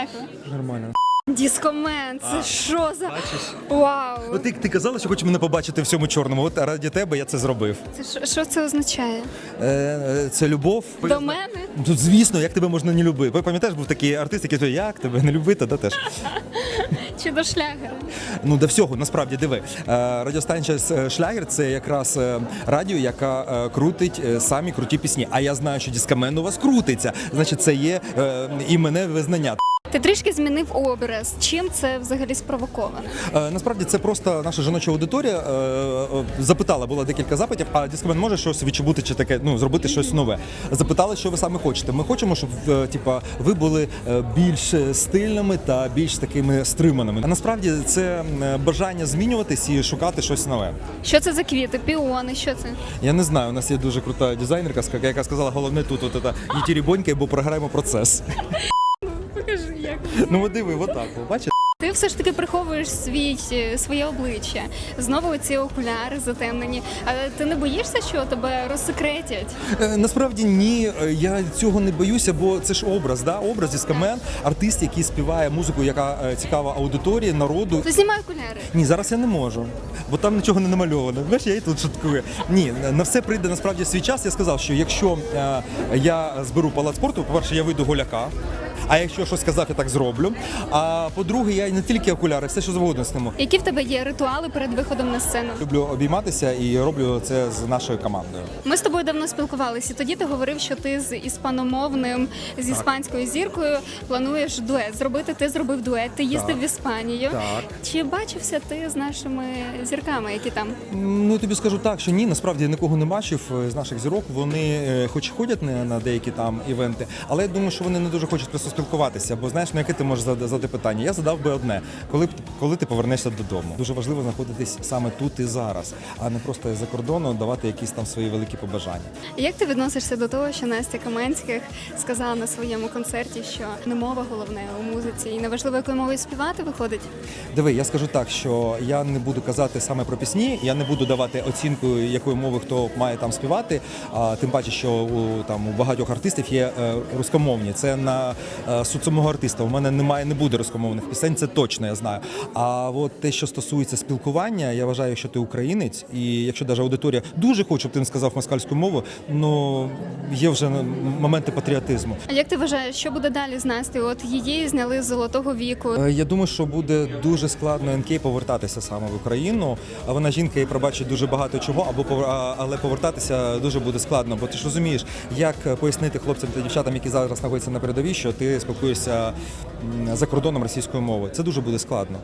Дякую. Нормально. Дискомен, це що за Бачиш? вау? Ну, ти, ти казала, що хочеш мене побачити в всьому чорному. От раді тебе я це зробив. Це що, що це означає? Е, е, це любов. До мене? Тут, звісно, як тебе можна не любити. Ви пам'ятаєш, був такий артист, який сказав, як тебе не любити, да теж. Чи до шлягера? Ну, до всього, насправді, диви. Е, Радіостанція е, Шлягер це якраз е, радіо, яка е, крутить е, самі круті пісні. А я знаю, що дискамен у вас крутиться. Значить, це є е, і мене визнання. Ти трішки змінив образ. Чим це взагалі спровоковано? Е, Насправді це просто наша жіноча аудиторія е, е, запитала, було декілька запитів. А дискамен може щось відчубути чи таке, ну зробити щось нове. Запитали, що ви саме хочете. Ми хочемо, щоб е, типа ви були е, більш стильними та більш такими стриманими. А насправді це е, бажання змінюватись і шукати щось нове. Що це за квіти? Піони? Що це? Я не знаю. У нас є дуже крута дизайнерка, яка сказала, головне тут от це, не тірібонькай, бо програємо процес. Ну от диви, отак. о, Бачиш? Ти все ж таки приховуєш свій, своє обличчя. Знову ці окуляри затемнені. Але ти не боїшся, що тебе розсекретять? Е, Насправді ні, Е, я цього не боюся, бо це ж образ, да? образ дискамен, артист, який співає музику, яка е, цікава аудиторії, народу. То знімай окуляри. Ні, зараз я не можу, бо там нічого не намальовано. Знаєш, я і тут шуткую. Ні, на все прийде насправді свій час. Я сказав, що якщо е, я зберу палац спорту, по-перше, я вийду голяка. А якщо щось сказав, я так зроблю. А по-друге, я не тільки окуляри, все що завгодно сниму. Які в тебе є ритуали перед виходом на сцену? Люблю обійматися і роблю це з нашою командою. Ми з тобою давно спілкувалися. Тоді ти говорив, що ти з іспаномовним, з іспанською зіркою плануєш дует. Зробити ти зробив дует. Ти їздив в Іспанію. Так. Чи бачився ти з нашими зірками, які там? Ну я тобі скажу так, що ні, насправді я нікого не бачив е, з наших зірок. Вони е, хоч ходять на, на деякі там івенти, але я думаю, що вони не дуже хочуть просто спілкуватися. Бо знаєш, на яке ти можеш зада- задати питання? Я задав би одне: коли коли ти повернешся додому? Дуже важливо знаходитись саме тут і зараз, а не просто за кордону давати якісь там свої великі побажання. Як ти відносишся до того, що Настя Каменських сказала на своєму концерті, що не мова головне у музиці, і неважливо, якою мовою співати виходить? Диви, я скажу так, що я не буду казати саме про пісні, я не буду давати оцінку, якої мови хто має там співати. А тим паче, що у там у багатьох артистів є е, рускомовні. Це на суд самого артиста. У мене немає, не буде рускомовних пісень, це точно я знаю. А от те, що стосується спілкування, я вважаю, що ти українець, і якщо навіть аудиторія дуже хоче, щоб ти не сказав москальську мову, ну є вже моменти патріотизму. А як ти вважаєш, що буде далі з Настю? От її зняли з золотого віку. Е, Я думаю, що буде дуже складно НК повертатися саме в Україну. А вона жінка і пробачить дуже багато чого, або але повертатися дуже буде складно. Бо ти ж розумієш, як пояснити хлопцям та дівчатам, які зараз знаходяться на передовій, що ти спілкуєшся за кордоном російською мовою. Це дуже буде складно.